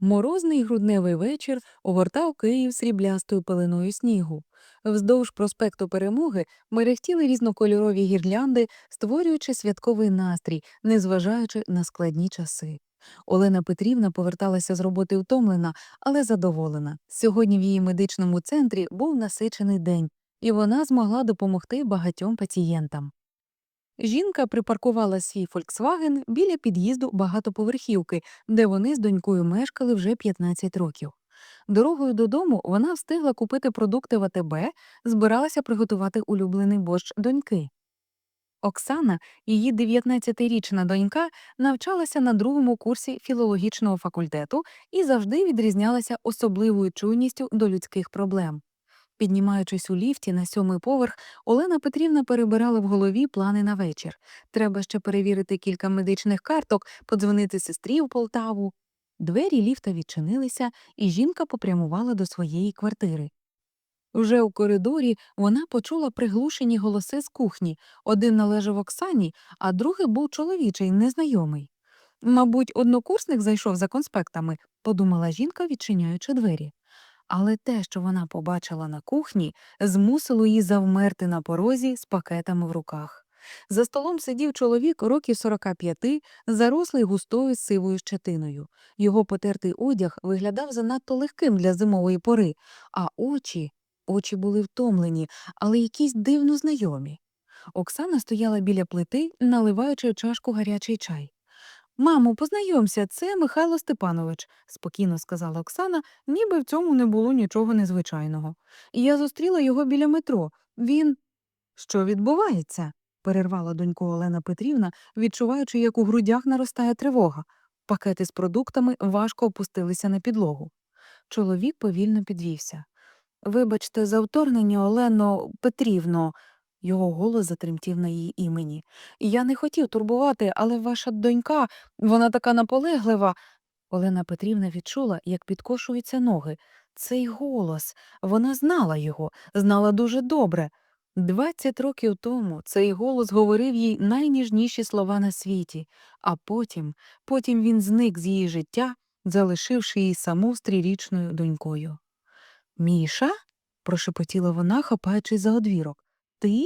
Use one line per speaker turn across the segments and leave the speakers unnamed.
Морозний грудневий вечір огортав Київ сріблястою пеленою снігу. Вздовж проспекту Перемоги мерехтіли різнокольорові гірлянди, створюючи святковий настрій, незважаючи на складні часи. Олена Петрівна поверталася з роботи втомлена, але задоволена. Сьогодні в її медичному центрі був насичений день, і вона змогла допомогти багатьом пацієнтам. Жінка припаркувала свій Фольксваген біля під'їзду багатоповерхівки, де вони з донькою мешкали вже 15 років. Дорогою додому вона встигла купити продукти в АТБ, збиралася приготувати улюблений борщ доньки. Оксана, її 19-річна донька, навчалася на другому курсі філологічного факультету і завжди відрізнялася особливою чуйністю до людських проблем. Піднімаючись у ліфті на сьомий поверх, Олена Петрівна перебирала в голові плани на вечір. Треба ще перевірити кілька медичних карток, подзвонити сестрі у Полтаву. Двері ліфта відчинилися, і жінка попрямувала до своєї квартири. Вже у коридорі вона почула приглушені голоси з кухні. Один належав Оксані, а другий був чоловічий, незнайомий. Мабуть, однокурсник зайшов за конспектами, подумала жінка, відчиняючи двері. Але те, що вона побачила на кухні, змусило її завмерти на порозі з пакетами в руках. За столом сидів чоловік років 45, зарослий густою сивою щетиною. Його потертий одяг виглядав занадто легким для зимової пори, а очі, очі були втомлені, але якісь дивно знайомі. Оксана стояла біля плити, наливаючи в чашку гарячий чай. Мамо, познайомся, це Михайло Степанович, спокійно сказала Оксана, ніби в цьому не було нічого незвичайного. Я зустріла його біля метро. Він. Що відбувається? перервала доньку Олена Петрівна, відчуваючи, як у грудях наростає тривога. Пакети з продуктами важко опустилися на підлогу. Чоловік повільно підвівся. Вибачте, за вторгнення, Олено Петрівно. Його голос затремтів на її імені. Я не хотів турбувати, але ваша донька, вона така наполеглива. Олена Петрівна відчула, як підкошуються ноги. Цей голос, вона знала його, знала дуже добре. Двадцять років тому цей голос говорив їй найніжніші слова на світі, а потім, потім він зник з її життя, залишивши її саму з трирічною донькою. Міша? прошепотіла вона, хапаючись за одвірок. Ти?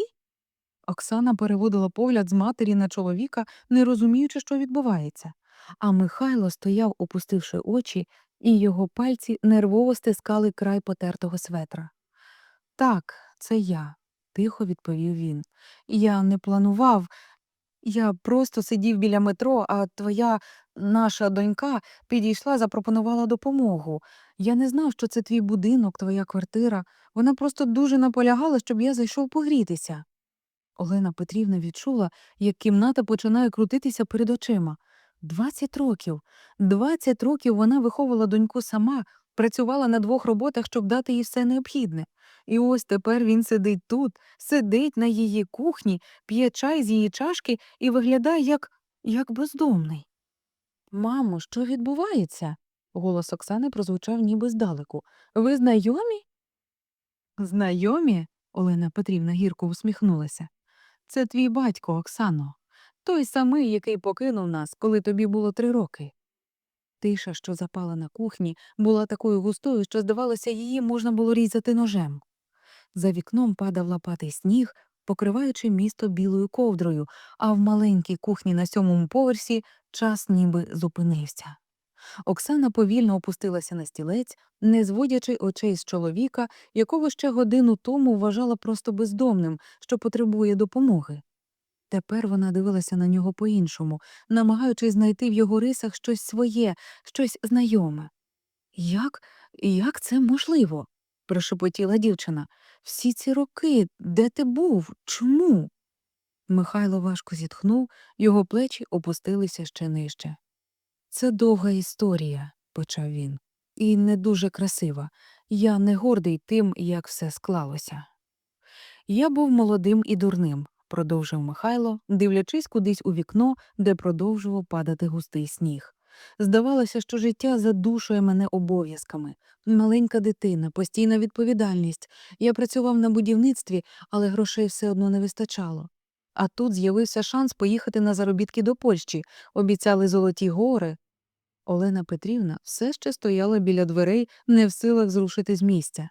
Оксана переводила погляд з матері на чоловіка, не розуміючи, що відбувається. А Михайло стояв, опустивши очі, і його пальці нервово стискали край потертого светра. Так, це я, тихо відповів він. Я не планував. Я просто сидів біля метро, а твоя наша донька підійшла, запропонувала допомогу. Я не знав, що це твій будинок, твоя квартира. Вона просто дуже наполягала, щоб я зайшов погрітися. Олена Петрівна відчула, як кімната починає крутитися перед очима. Двадцять років. Двадцять років вона виховувала доньку сама, працювала на двох роботах, щоб дати їй все необхідне. І ось тепер він сидить тут, сидить на її кухні, п'є чай з її чашки і виглядає як, як бездомний. Мамо, що відбувається? Голос Оксани прозвучав ніби здалеку. Ви знайомі? Знайомі? Олена Петрівна гірко усміхнулася. Це твій батько, Оксано, той самий, який покинув нас, коли тобі було три роки. Тиша, що запала на кухні, була такою густою, що, здавалося, її можна було різати ножем. За вікном падав лопатий сніг, покриваючи місто білою ковдрою, а в маленькій кухні на сьомому поверсі час ніби зупинився. Оксана повільно опустилася на стілець, не зводячи очей з чоловіка, якого ще годину тому вважала просто бездомним, що потребує допомоги. Тепер вона дивилася на нього по-іншому, намагаючись знайти в його рисах щось своє, щось знайоме. Як, як це можливо? прошепотіла дівчина. Всі ці роки, де ти був? Чому? Михайло важко зітхнув, його плечі опустилися ще нижче. Це довга історія, почав він, і не дуже красива. Я не гордий тим, як все склалося. Я був молодим і дурним, продовжив Михайло, дивлячись кудись у вікно, де продовжував падати густий сніг. Здавалося, що життя задушує мене обов'язками. Маленька дитина, постійна відповідальність. Я працював на будівництві, але грошей все одно не вистачало. А тут з'явився шанс поїхати на заробітки до Польщі, обіцяли золоті гори. Олена Петрівна все ще стояла біля дверей, не в силах зрушити з місця.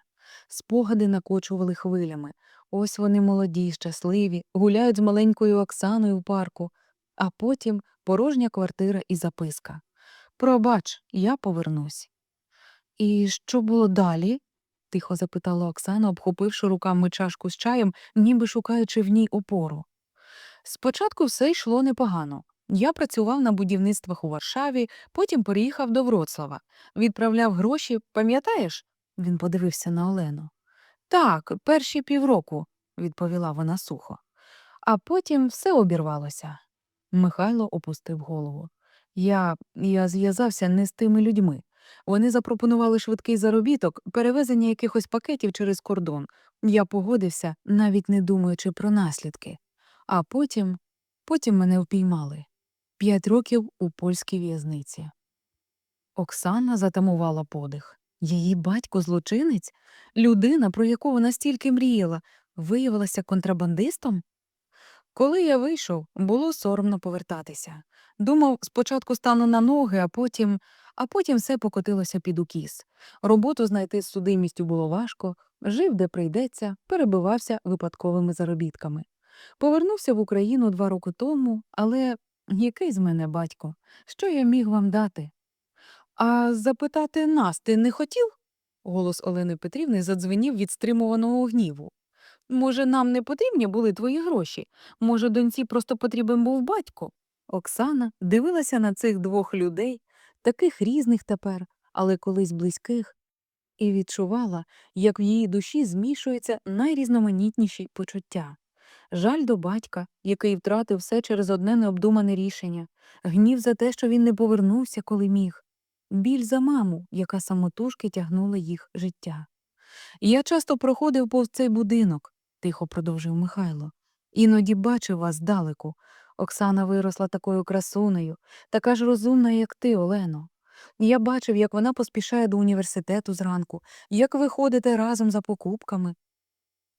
Спогади накочували хвилями. Ось вони молоді, щасливі, гуляють з маленькою Оксаною в парку, а потім порожня квартира і записка. Пробач, я повернусь. І що було далі? тихо запитала Оксана, обхопивши руками чашку з чаєм, ніби шукаючи в ній опору. Спочатку все йшло непогано. Я працював на будівництвах у Варшаві, потім переїхав до Вроцлава. Відправляв гроші, пам'ятаєш? Він подивився на Олену. Так, перші півроку, відповіла вона сухо. А потім все обірвалося. Михайло опустив голову. Я, я зв'язався не з тими людьми. Вони запропонували швидкий заробіток, перевезення якихось пакетів через кордон. Я погодився, навіть не думаючи про наслідки. А потім, потім мене впіймали. П'ять років у польській в'язниці. Оксана затамувала подих. Її батько злочинець, людина, про яку вона стільки мріяла, виявилася контрабандистом? Коли я вийшов, було соромно повертатися. Думав, спочатку стану на ноги, а потім, а потім все покотилося під укіс. Роботу знайти з судимістю було важко, жив, де прийдеться, перебивався випадковими заробітками. Повернувся в Україну два роки тому, але який з мене батько? Що я міг вам дати? А запитати нас ти не хотів? Голос Олени Петрівни задзвенів від стримуваного гніву. Може, нам не потрібні були твої гроші? Може, доньці просто потрібен був батько? Оксана дивилася на цих двох людей, таких різних тепер, але колись близьких, і відчувала, як в її душі змішуються найрізноманітніші почуття. Жаль до батька, який втратив все через одне необдумане рішення, гнів за те, що він не повернувся, коли міг, біль за маму, яка самотужки тягнула їх життя. Я часто проходив повз цей будинок, тихо продовжив Михайло. Іноді бачив вас здалеку. Оксана виросла такою красунею, така ж розумна, як ти, Олено. Я бачив, як вона поспішає до університету зранку, як ви ходите разом за покупками.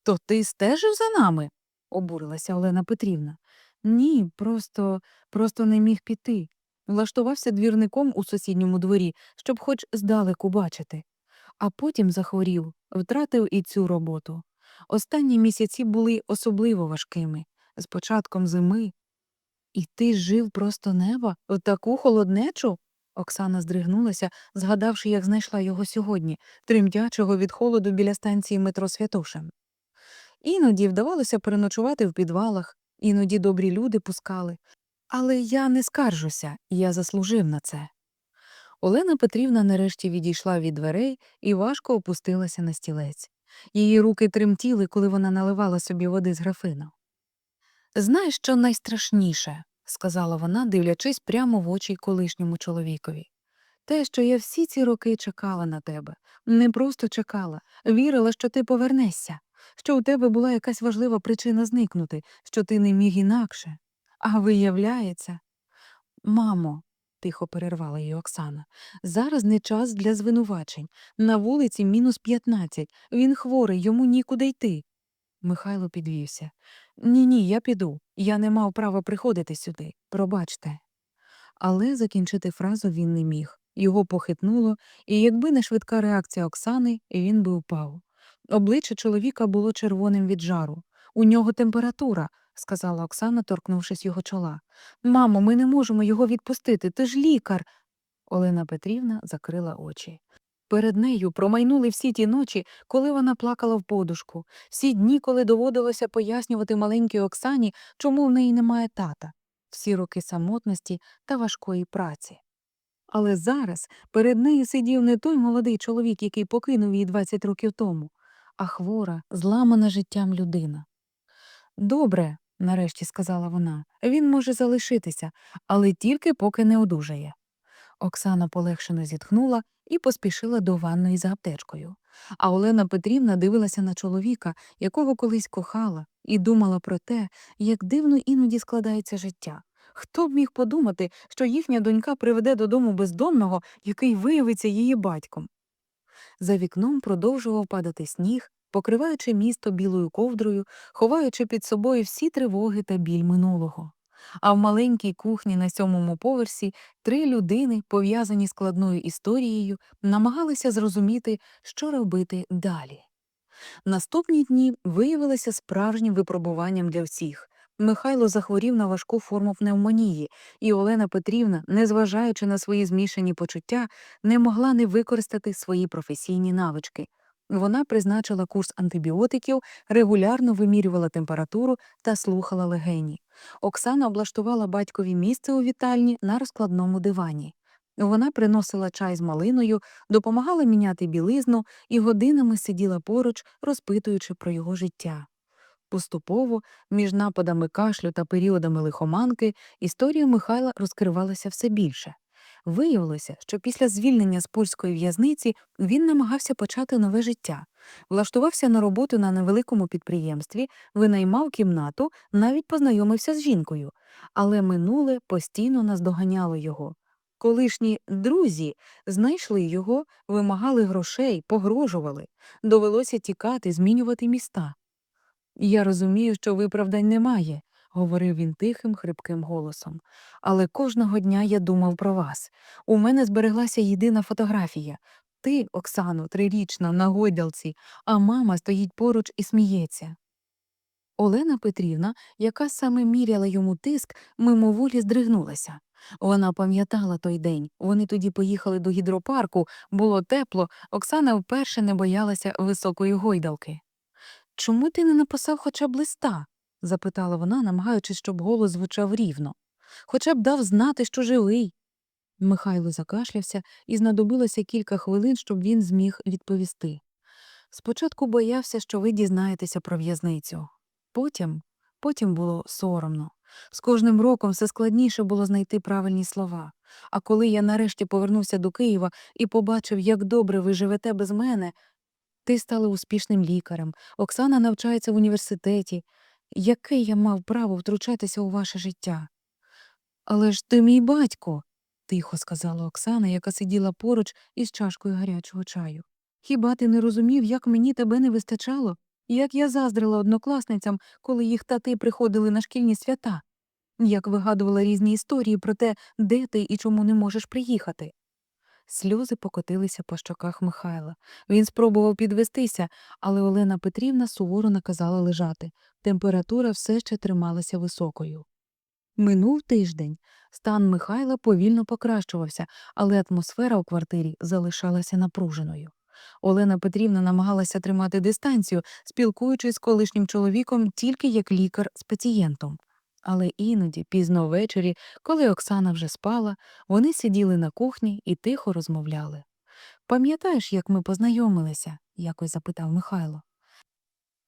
То ти стежив за нами? Обурилася Олена Петрівна. Ні, просто, просто не міг піти. Влаштувався двірником у сусідньому дворі, щоб хоч здалеку бачити. А потім захворів, втратив і цю роботу. Останні місяці були особливо важкими, з початком зими. І ти жив просто неба в таку холоднечу? Оксана здригнулася, згадавши, як знайшла його сьогодні, тремтячого від холоду біля станції метро Святошин. Іноді вдавалося переночувати в підвалах, іноді добрі люди пускали. Але я не скаржуся, я заслужив на це. Олена Петрівна нарешті відійшла від дверей і важко опустилася на стілець. Її руки тремтіли, коли вона наливала собі води з графина. Знаєш, що найстрашніше, сказала вона, дивлячись прямо в очі колишньому чоловікові. Те, що я всі ці роки чекала на тебе, не просто чекала, вірила, що ти повернешся, що у тебе була якась важлива причина зникнути, що ти не міг інакше. А виявляється, мамо, тихо перервала її Оксана, зараз не час для звинувачень. На вулиці мінус п'ятнадцять. Він хворий, йому нікуди йти. Михайло підвівся. Ні, ні, я піду. Я не мав права приходити сюди. Пробачте. Але закінчити фразу він не міг. Його похитнуло, і якби не швидка реакція Оксани, він би впав. Обличчя чоловіка було червоним від жару. У нього температура, сказала Оксана, торкнувшись його чола. Мамо, ми не можемо його відпустити. Ти ж лікар. Олена Петрівна закрила очі. Перед нею промайнули всі ті ночі, коли вона плакала в подушку, всі дні, коли доводилося пояснювати маленькій Оксані, чому в неї немає тата, всі роки самотності та важкої праці. Але зараз перед нею сидів не той молодий чоловік, який покинув її 20 років тому, а хвора, зламана життям людина. Добре, нарешті сказала вона, він може залишитися, але тільки поки не одужає. Оксана полегшено зітхнула і поспішила до ванної за аптечкою. А Олена Петрівна дивилася на чоловіка, якого колись кохала, і думала про те, як дивно іноді складається життя. Хто б міг подумати, що їхня донька приведе додому бездомного, який виявиться її батьком? За вікном продовжував падати сніг, покриваючи місто білою ковдрою, ховаючи під собою всі тривоги та біль минулого. А в маленькій кухні на сьомому поверсі три людини, пов'язані складною історією, намагалися зрозуміти, що робити далі. Наступні дні виявилися справжнім випробуванням для всіх. Михайло захворів на важку форму пневмонії, і Олена Петрівна, незважаючи на свої змішані почуття, не могла не використати свої професійні навички. Вона призначила курс антибіотиків, регулярно вимірювала температуру та слухала легені. Оксана облаштувала батькові місце у вітальні на розкладному дивані. Вона приносила чай з малиною, допомагала міняти білизну і годинами сиділа поруч, розпитуючи про його життя. Поступово, між нападами кашлю та періодами лихоманки, історія Михайла розкривалася все більше. Виявилося, що після звільнення з польської в'язниці він намагався почати нове життя, влаштувався на роботу на невеликому підприємстві, винаймав кімнату, навіть познайомився з жінкою. Але минуле постійно наздоганяло його. Колишні друзі знайшли його, вимагали грошей, погрожували. Довелося тікати, змінювати міста. Я розумію, що виправдань немає, говорив він тихим, хрипким голосом. Але кожного дня я думав про вас. У мене збереглася єдина фотографія. Ти, Оксано, трирічна, на гойдалці, а мама стоїть поруч і сміється. Олена Петрівна, яка саме міряла йому тиск, мимоволі здригнулася. Вона пам'ятала той день. Вони тоді поїхали до гідропарку, було тепло, Оксана вперше не боялася високої гойдалки. Чому ти не написав хоча б листа? запитала вона, намагаючись, щоб голос звучав рівно. Хоча б дав знати, що живий. Михайло закашлявся і знадобилося кілька хвилин, щоб він зміг відповісти. Спочатку боявся, що ви дізнаєтеся про в'язницю. Потім, потім було соромно. З кожним роком все складніше було знайти правильні слова. А коли я нарешті повернувся до Києва і побачив, як добре ви живете без мене, ти стала успішним лікарем, Оксана навчається в університеті. Яке я мав право втручатися у ваше життя? Але ж ти мій батько, тихо сказала Оксана, яка сиділа поруч із чашкою гарячого чаю. Хіба ти не розумів, як мені тебе не вистачало? Як я заздрила однокласницям, коли їх тати приходили на шкільні свята? Як вигадувала різні історії про те, де ти і чому не можеш приїхати? Сльози покотилися по щоках Михайла. Він спробував підвестися, але Олена Петрівна суворо наказала лежати. Температура все ще трималася високою. Минув тиждень. Стан Михайла повільно покращувався, але атмосфера у квартирі залишалася напруженою. Олена Петрівна намагалася тримати дистанцію, спілкуючись з колишнім чоловіком тільки як лікар з пацієнтом. Але іноді, пізно ввечері, коли Оксана вже спала, вони сиділи на кухні і тихо розмовляли. Пам'ятаєш, як ми познайомилися? якось запитав Михайло.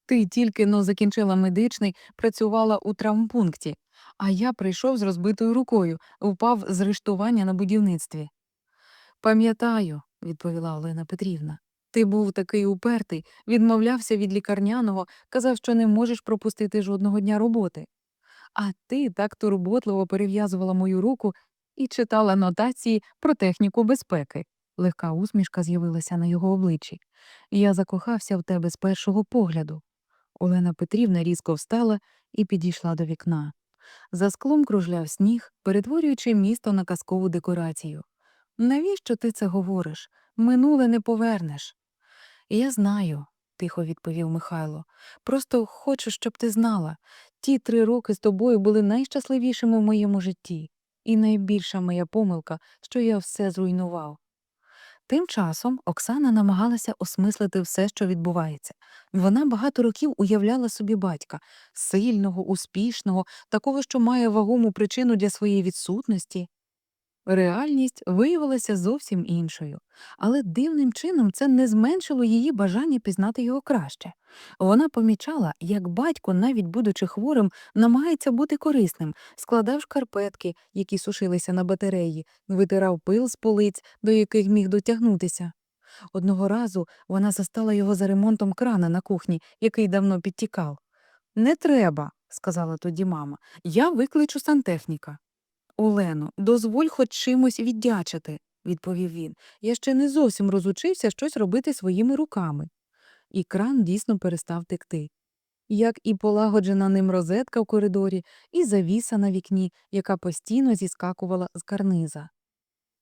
Ти тільки но закінчила медичний, працювала у травмпункті, а я прийшов з розбитою рукою, впав з рештування на будівництві. Пам'ятаю, відповіла Олена Петрівна. Ти був такий упертий, відмовлявся від лікарняного, казав, що не можеш пропустити жодного дня роботи. А ти так турботливо перев'язувала мою руку і читала нотації про техніку безпеки. Легка усмішка з'явилася на його обличчі. Я закохався в тебе з першого погляду. Олена Петрівна різко встала і підійшла до вікна. За склом кружляв сніг, перетворюючи місто на казкову декорацію. Навіщо ти це говориш? Минуле не повернеш. Я знаю, тихо відповів Михайло. Просто хочу, щоб ти знала. Ті три роки з тобою були найщасливішими в моєму житті, і найбільша моя помилка, що я все зруйнував. Тим часом Оксана намагалася осмислити все, що відбувається. Вона багато років уявляла собі батька сильного, успішного, такого, що має вагому причину для своєї відсутності. Реальність виявилася зовсім іншою, але дивним чином це не зменшило її бажання пізнати його краще. Вона помічала, як батько, навіть будучи хворим, намагається бути корисним, складав шкарпетки, які сушилися на батареї, витирав пил з полиць, до яких міг дотягнутися. Одного разу вона застала його за ремонтом крана на кухні, який давно підтікав. Не треба, сказала тоді мама. Я викличу сантехніка. Олено, дозволь хоч чимось віддячити, відповів він. Я ще не зовсім розучився щось робити своїми руками. І кран дійсно перестав текти. як і полагоджена ним розетка в коридорі, і завіса на вікні, яка постійно зіскакувала з карниза.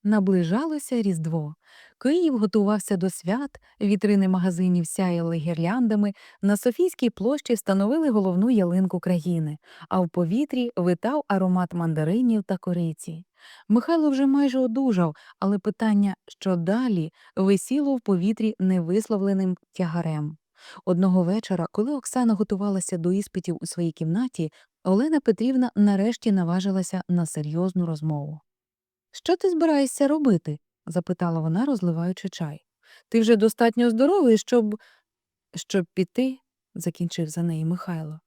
Наближалося Різдво. Київ готувався до свят, вітрини магазинів сяяли гірляндами, на Софійській площі встановили головну ялинку країни, а в повітрі витав аромат мандаринів та кориці. Михайло вже майже одужав, але питання, що далі, висіло в повітрі невисловленим тягарем. Одного вечора, коли Оксана готувалася до іспитів у своїй кімнаті, Олена Петрівна нарешті наважилася на серйозну розмову. Що ти збираєшся робити? запитала вона, розливаючи чай. Ти вже достатньо здоровий, щоб. Щоб піти, закінчив за неї Михайло.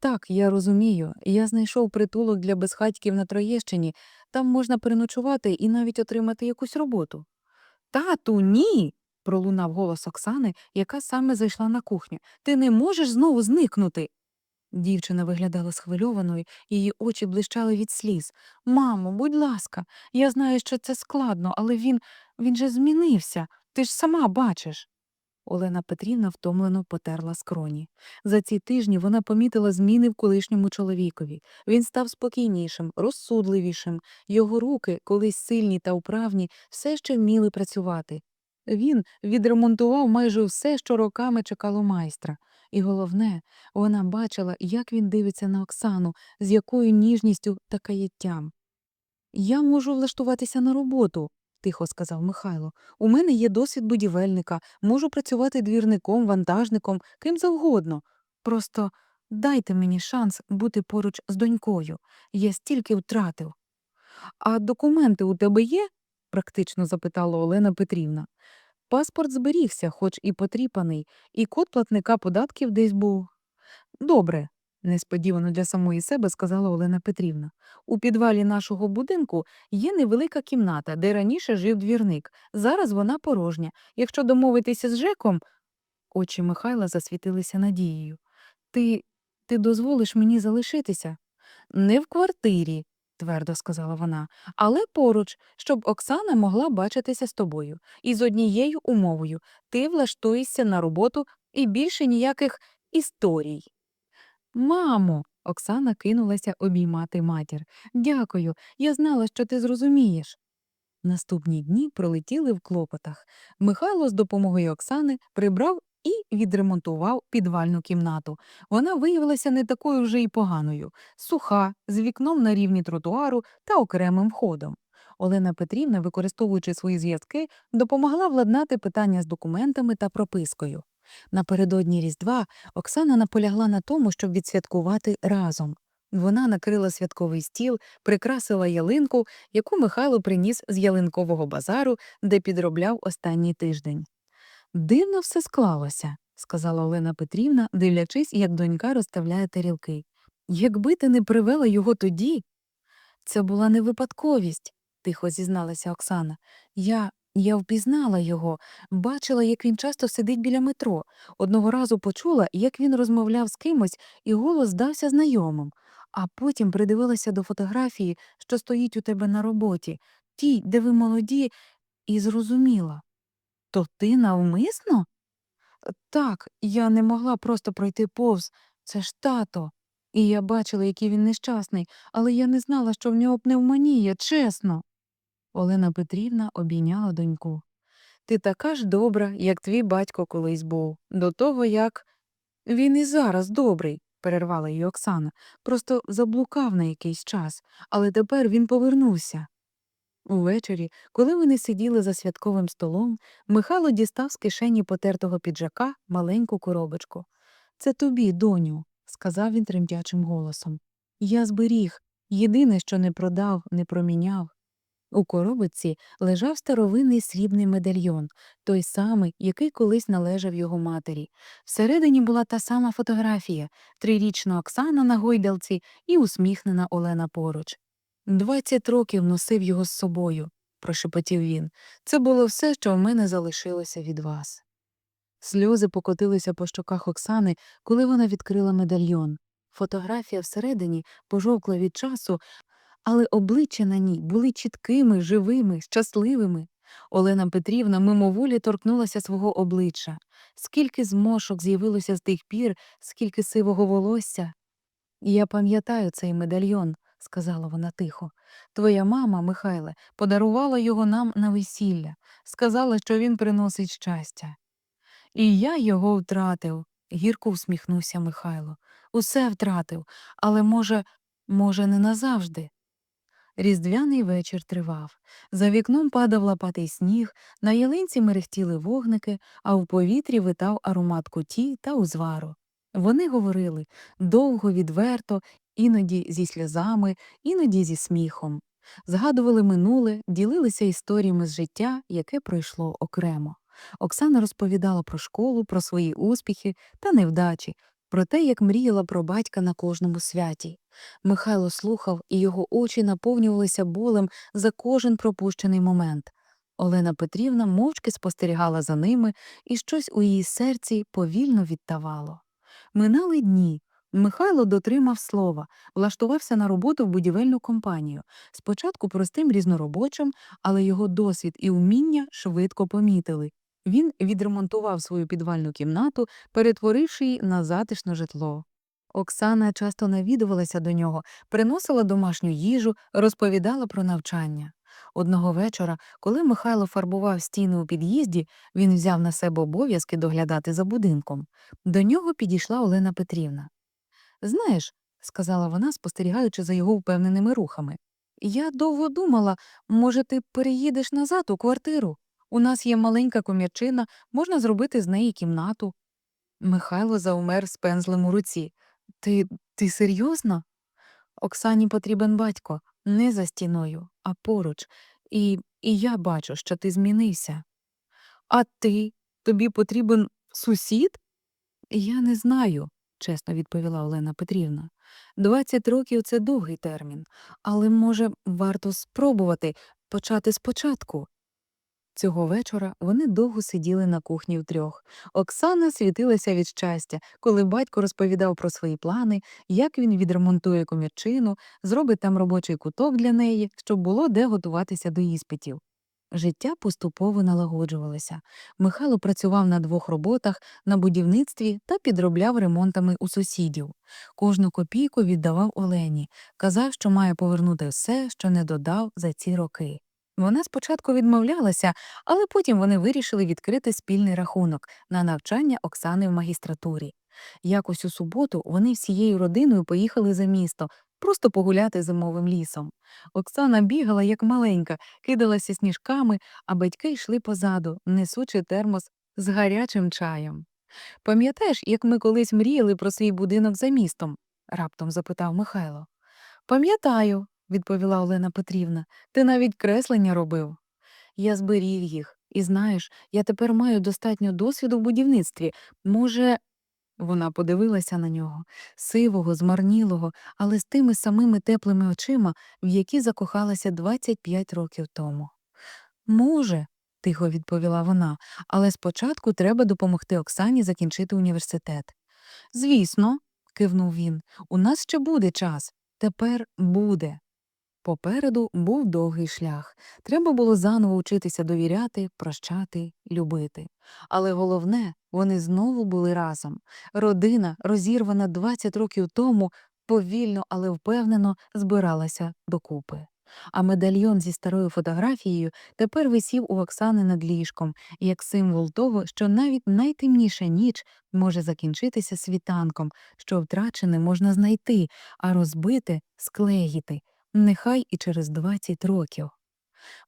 Так, я розумію. Я знайшов притулок для безхатьків на Троєщині. Там можна переночувати і навіть отримати якусь роботу. Тату, ні. пролунав голос Оксани, яка саме зайшла на кухню. Ти не можеш знову зникнути. Дівчина виглядала схвильованою, її очі блищали від сліз. Мамо, будь ласка, я знаю, що це складно, але він він же змінився. Ти ж сама бачиш. Олена Петрівна втомлено потерла скроні. За ці тижні вона помітила зміни в колишньому чоловікові. Він став спокійнішим, розсудливішим. Його руки, колись сильні та вправні, все ще вміли працювати. Він відремонтував майже все, що роками чекало майстра. І головне, вона бачила, як він дивиться на Оксану, з якою ніжністю та каяттям. Я можу влаштуватися на роботу, тихо сказав Михайло. У мене є досвід будівельника, можу працювати двірником, вантажником, ким завгодно. Просто дайте мені шанс бути поруч з донькою. Я стільки втратив. А документи у тебе є? практично запитала Олена Петрівна. Паспорт зберігся, хоч і потріпаний, і код платника податків десь був. Добре, несподівано для самої себе сказала Олена Петрівна. У підвалі нашого будинку є невелика кімната, де раніше жив двірник. Зараз вона порожня. Якщо домовитися з Жеком. Очі Михайла засвітилися надією. Ти ти дозволиш мені залишитися? Не в квартирі, твердо сказала вона, але поруч, щоб Оксана могла бачитися з тобою. І з однією умовою ти влаштуєшся на роботу і більше ніяких історій. Мамо, Оксана кинулася обіймати матір. Дякую, я знала, що ти зрозумієш. Наступні дні пролетіли в клопотах. Михайло з допомогою Оксани прибрав і відремонтував підвальну кімнату. Вона виявилася не такою вже й поганою, суха, з вікном на рівні тротуару та окремим входом. Олена Петрівна, використовуючи свої зв'язки, допомогла владнати питання з документами та пропискою. Напередодні Різдва Оксана наполягла на тому, щоб відсвяткувати разом. Вона накрила святковий стіл, прикрасила ялинку, яку Михайло приніс з ялинкового базару, де підробляв останній тиждень. Дивно все склалося, сказала Олена Петрівна, дивлячись, як донька розставляє тарілки. Якби ти не привела його тоді. Це була не випадковість, тихо зізналася Оксана. Я я впізнала його, бачила, як він часто сидить біля метро. Одного разу почула, як він розмовляв з кимось, і голос здався знайомим, а потім придивилася до фотографії, що стоїть у тебе на роботі, тій, де ви молоді, і зрозуміла. То ти навмисно? Так, я не могла просто пройти повз. Це ж тато. І я бачила, який він нещасний, але я не знала, що в нього пневмонія, чесно. Олена Петрівна обійняла доньку. Ти така ж добра, як твій батько колись був, до того як. Він і зараз добрий, перервала її Оксана, просто заблукав на якийсь час, але тепер він повернувся. Увечері, коли вони сиділи за святковим столом, Михайло дістав з кишені потертого піджака маленьку коробочку. Це тобі, доню, сказав він тремтячим голосом. Я зберіг. Єдине, що не продав, не проміняв. У коробочці лежав старовинний срібний медальйон, той самий, який колись належав його матері. Всередині була та сама фотографія трирічна Оксана на гойдалці і усміхнена Олена поруч. Двадцять років носив його з собою, прошепотів він. Це було все, що в мене залишилося від вас. Сльози покотилися по щоках Оксани, коли вона відкрила медальйон. Фотографія всередині пожовкла від часу, але обличчя на ній були чіткими, живими, щасливими. Олена Петрівна мимоволі торкнулася свого обличчя. Скільки змошок з'явилося з тих пір, скільки сивого волосся. Я пам'ятаю цей медальйон, сказала вона тихо. Твоя мама, Михайле, подарувала його нам на весілля, сказала, що він приносить щастя. І я його втратив, гірко усміхнувся Михайло. Усе втратив, але, може, може, не назавжди. Різдвяний вечір тривав. За вікном падав лопатий сніг, на ялинці мерехтіли вогники, а в повітрі витав аромат куті та узвару. Вони говорили довго, відверто, іноді зі сльозами, іноді зі сміхом. Згадували минуле, ділилися історіями з життя, яке пройшло окремо. Оксана розповідала про школу, про свої успіхи та невдачі, про те, як мріяла про батька на кожному святі. Михайло слухав, і його очі наповнювалися болем за кожен пропущений момент. Олена Петрівна мовчки спостерігала за ними, і щось у її серці повільно відтавало. Минали дні. Михайло дотримав слова, влаштувався на роботу в будівельну компанію. Спочатку простим різноробочим, але його досвід і вміння швидко помітили. Він відремонтував свою підвальну кімнату, перетворивши її на затишне житло. Оксана часто навідувалася до нього, приносила домашню їжу, розповідала про навчання. Одного вечора, коли Михайло фарбував стіни у під'їзді, він взяв на себе обов'язки доглядати за будинком. До нього підійшла Олена Петрівна. Знаєш, сказала вона, спостерігаючи за його впевненими рухами, я довго думала, може, ти переїдеш назад у квартиру. У нас є маленька комірчина, можна зробити з неї кімнату. Михайло заумер з пензлем у руці. Ти ти серйозно? Оксані потрібен батько не за стіною, а поруч, і, і я бачу, що ти змінився. А ти? Тобі потрібен сусід? Я не знаю, чесно відповіла Олена Петрівна. Двадцять років це довгий термін, але, може, варто спробувати почати спочатку. Цього вечора вони довго сиділи на кухні втрьох. Оксана світилася від щастя, коли батько розповідав про свої плани, як він відремонтує комірчину, зробить там робочий куток для неї, щоб було де готуватися до іспитів. Життя поступово налагоджувалося. Михайло працював на двох роботах на будівництві та підробляв ремонтами у сусідів. Кожну копійку віддавав Олені, казав, що має повернути все, що не додав за ці роки. Вона спочатку відмовлялася, але потім вони вирішили відкрити спільний рахунок на навчання Оксани в магістратурі. Якось у суботу вони всією родиною поїхали за місто, просто погуляти зимовим лісом. Оксана бігала, як маленька, кидалася сніжками, а батьки йшли позаду, несучи термос з гарячим чаєм. Пам'ятаєш, як ми колись мріяли про свій будинок за містом? раптом запитав Михайло. Пам'ятаю, відповіла Олена Петрівна. Ти навіть креслення робив. Я зберіг їх, і знаєш, я тепер маю достатньо досвіду в будівництві. Може, вона подивилася на нього, сивого, змарнілого, але з тими самими теплими очима, в які закохалася 25 років тому. Може, тихо відповіла вона, але спочатку треба допомогти Оксані закінчити університет. Звісно, кивнув він, у нас ще буде час. Тепер буде. Попереду був довгий шлях. Треба було заново вчитися довіряти, прощати, любити. Але головне, вони знову були разом. Родина, розірвана 20 років тому, повільно, але впевнено збиралася докупи. А медальйон зі старою фотографією тепер висів у Оксани над ліжком, як символ того, що навіть найтемніша ніч може закінчитися світанком, що втрачене можна знайти, а розбите склеїти нехай і через 20 років.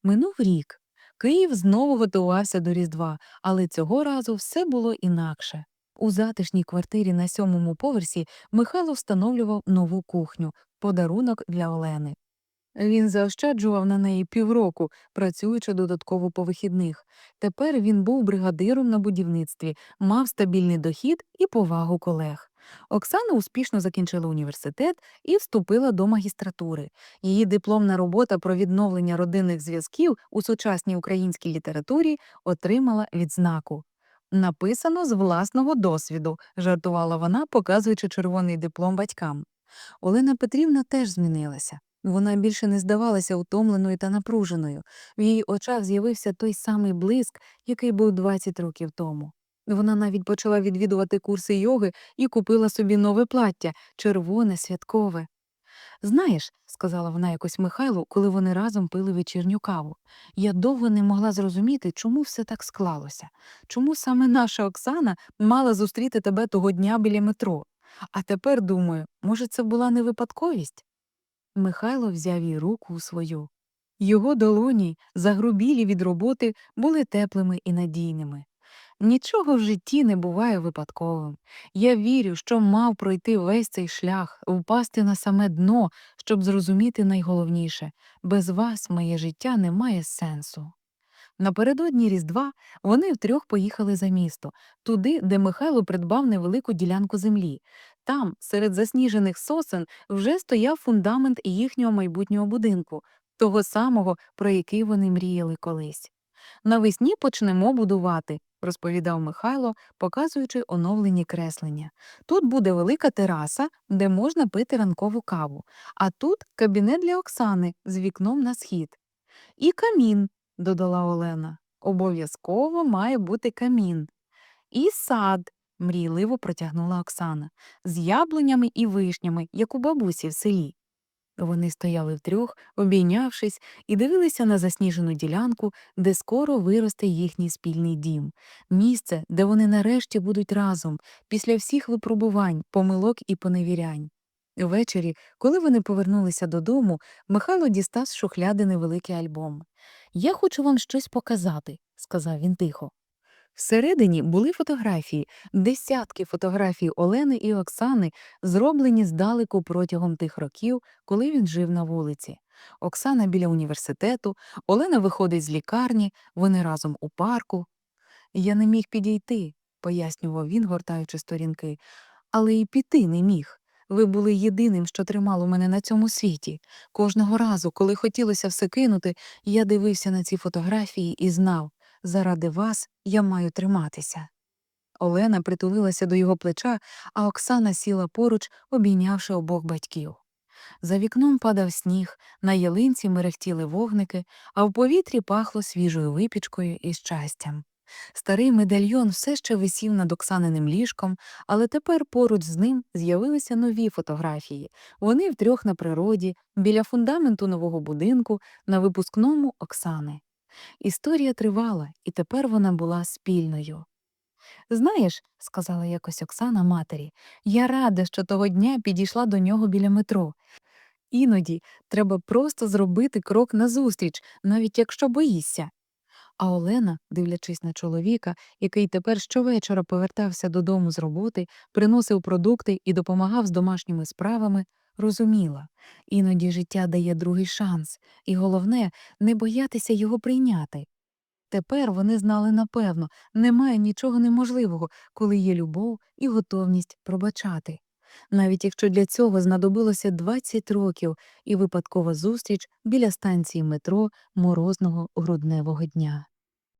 Минув рік. Київ знову готувався до Різдва, але цього разу все було інакше. У затишній квартирі на сьомому поверсі Михайло встановлював нову кухню подарунок для Олени. Він заощаджував на неї півроку, працюючи додатково по вихідних. Тепер він був бригадиром на будівництві, мав стабільний дохід і повагу колег. Оксана успішно закінчила університет і вступила до магістратури. Її дипломна робота про відновлення родинних зв'язків у сучасній українській літературі отримала відзнаку. Написано з власного досвіду, жартувала вона, показуючи червоний диплом батькам. Олена Петрівна теж змінилася. Вона більше не здавалася утомленою та напруженою. В її очах з'явився той самий блиск, який був 20 років тому. Вона навіть почала відвідувати курси йоги і купила собі нове плаття червоне, святкове. Знаєш, сказала вона якось Михайлу, коли вони разом пили вечірню каву, я довго не могла зрозуміти, чому все так склалося, чому саме наша Оксана мала зустріти тебе того дня біля метро. А тепер думаю, може, це була не випадковість? Михайло взяв її руку у свою. Його долоні, загрубілі від роботи, були теплими і надійними. Нічого в житті не буває випадковим. Я вірю, що мав пройти весь цей шлях, впасти на саме дно, щоб зрозуміти найголовніше без вас моє життя не має сенсу. Напередодні Різдва вони втрьох поїхали за місто, туди, де Михайло придбав невелику ділянку землі. Там, серед засніжених сосен, вже стояв фундамент їхнього майбутнього будинку, того самого, про який вони мріяли колись. Навесні почнемо будувати, розповідав Михайло, показуючи оновлені креслення. Тут буде велика тераса, де можна пити ранкову каву, а тут кабінет для Оксани з вікном на схід. І камін, додала Олена. Обов'язково має бути камін. І сад, мрійливо протягнула Оксана, з яблунями і вишнями, як у бабусі в селі. Вони стояли втрьох, обійнявшись, і дивилися на засніжену ділянку, де скоро виросте їхній спільний дім, місце, де вони нарешті будуть разом, після всіх випробувань, помилок і поневірянь. Ввечері, коли вони повернулися додому, Михайло дістав з шухляди невеликий альбом. Я хочу вам щось показати, сказав він тихо. Всередині були фотографії, десятки фотографій Олени і Оксани, зроблені здалеку протягом тих років, коли він жив на вулиці. Оксана біля університету, Олена виходить з лікарні, вони разом у парку. Я не міг підійти, пояснював він, гортаючи сторінки, але і піти не міг. Ви були єдиним, що тримало мене на цьому світі. Кожного разу, коли хотілося все кинути, я дивився на ці фотографії і знав, заради вас я маю триматися. Олена притулилася до його плеча, а Оксана сіла поруч, обійнявши обох батьків. За вікном падав сніг, на ялинці мерехтіли вогники, а в повітрі пахло свіжою випічкою і щастям. Старий медальйон все ще висів над Оксаниним ліжком, але тепер поруч з ним з'явилися нові фотографії. Вони втрьох на природі, біля фундаменту нового будинку, на випускному Оксани. Історія тривала, і тепер вона була спільною. Знаєш, сказала якось Оксана матері, я рада, що того дня підійшла до нього біля метро. Іноді треба просто зробити крок назустріч, навіть якщо боїшся. А Олена, дивлячись на чоловіка, який тепер щовечора повертався додому з роботи, приносив продукти і допомагав з домашніми справами, розуміла іноді життя дає другий шанс, і головне не боятися його прийняти. Тепер вони знали напевно, немає нічого неможливого, коли є любов і готовність пробачати. Навіть якщо для цього знадобилося 20 років і випадкова зустріч біля станції метро морозного грудневого дня.